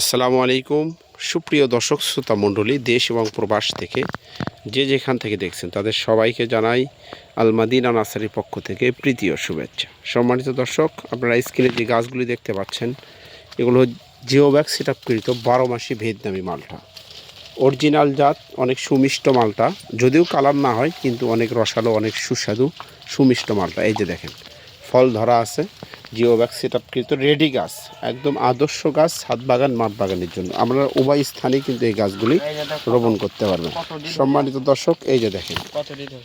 আসসালামু আলাইকুম। সুপ্রিয় দর্শক, শ্রোতা মণ্ডলী, দেশ এবং প্রবাস থেকে যে যেখান থেকে দেখছেন তাদের সবাইকে জানাই আলমাদিনা নার্সারির পক্ষ থেকে প্রীতি ও শুভেচ্ছা। সম্মানিত দর্শক, আপনারা স্ক্রিনে যে গাছগুলি দেখতে পাচ্ছেন, এগুলো জিওব্যাগ সেট আপকৃত বারো মাসি ভিয়েতনামি মালটা। অরিজিনাল জাত, অনেক সুমিষ্ট মালটা, যদিও কালার না হয়, কিন্তু অনেক রসালো, অনেক সুস্বাদু সুমিষ্ট মালটা। এই যে দেখেন, ফল ধরা আছে জিওব্যাগ সেট আপকৃত রেডি গাছ একদম আদর্শ গাছ ছাদ বাগান মাঠ বাগানের জন্য। আমরা উভয় স্থানেই কিন্তু এই গাছগুলি রোপণ করতে পারবেন। সম্মানিত দর্শক এই যে দেখেন।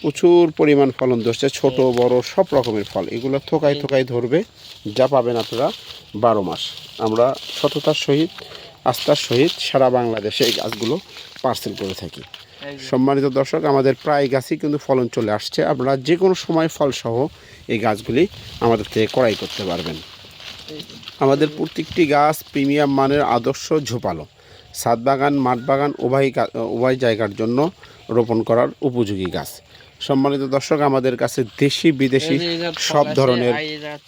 প্রচুর পরিমাণ ফলন ধরছে ছোট বড় সব রকমের ফল। এগুলো থোকায় থোকায় ধরবে যা পাবেন আপনারা বারো মাস। আমরা সততার সহিত আস্থার সহিত সারা বাংলাদেশে এই গাছগুলো পার্সেল করে থাকি। সম্মানিত দর্শক আমাদের প্রায় গাছই কিন্তু ফলন চলে আসছে। আপনারা যে কোনো সময় ফলসহ এই গাছগুলি আমাদের থেকে ক্রয় করতে পারবেন। আমাদের প্রত্যেকটি গাছ প্রিমিয়াম মানের আদর্শ ঝোপালো। ছাদ বাগান মাঠ বাগান উভয় উভয় জায়গার জন্য রোপণ করার উপযোগী গাছ। সম্মানিত দর্শক আমাদের কাছে দেশি বিদেশি সব ধরনের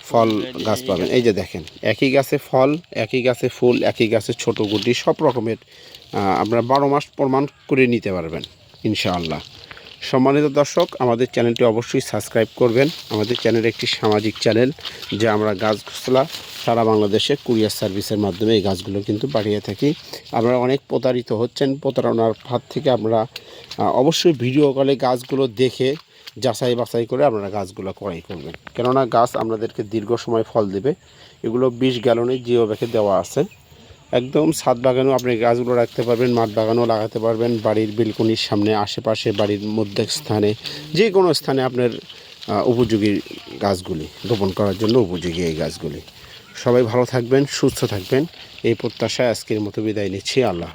ফল গাছ পাবেন। এই যে দেখেন একই গাছে ফল একই গাছে ফুল একই গাছে ছোট গুটি সব রকমের আপনার আপনারা বারো মাস প্রমাণ করে নিতে পারবেন ইনশাআল্লাহ। সম্মানিত দর্শক, আমাদের চ্যানেলটি অবশ্যই সাবস্ক্রাইব করবেন। আমাদের চ্যানেল একটি সামাজিক চ্যানেল, যে আমরা গাছ খোসলা সারা বাংলাদেশে কুরিয়ার সার্ভিসের মাধ্যমে এই গাছগুলো কিন্তু পাঠিয়ে থাকি। আপনারা অনেক প্রতারিত হচ্ছেন, প্রতারণার হাত থেকে আমরা অবশ্যই ভিডিও কলে গাছগুলো দেখে, যাচাই বাছাই করে আপনারা গাছগুলো ক্রয় করবেন। কেননা গাছ আপনাদেরকে দীর্ঘ সময় ফল দেবে। এগুলো বিশ গ্যালনে জিও ব্যাগে দেওয়া আছে। একদম ছাদ বাগানেও আপনি গাছগুলো রাখতে পারবেন, মাঠ বাগানও লাগাতে পারবেন, বাড়ির বিলকুনির সামনে, আশেপাশে বাড়ির মধ্যে স্থানে যে কোনো স্থানে আপনার উপযোগী গাছগুলি, রোপণ করার জন্য উপযোগী এই গাছগুলি সবাই ভালো থাকবেন, সুস্থ থাকবেন, এই প্রত্যাশায় আজকের মতো বিদায় নিচ্ছি, আল্লাহ।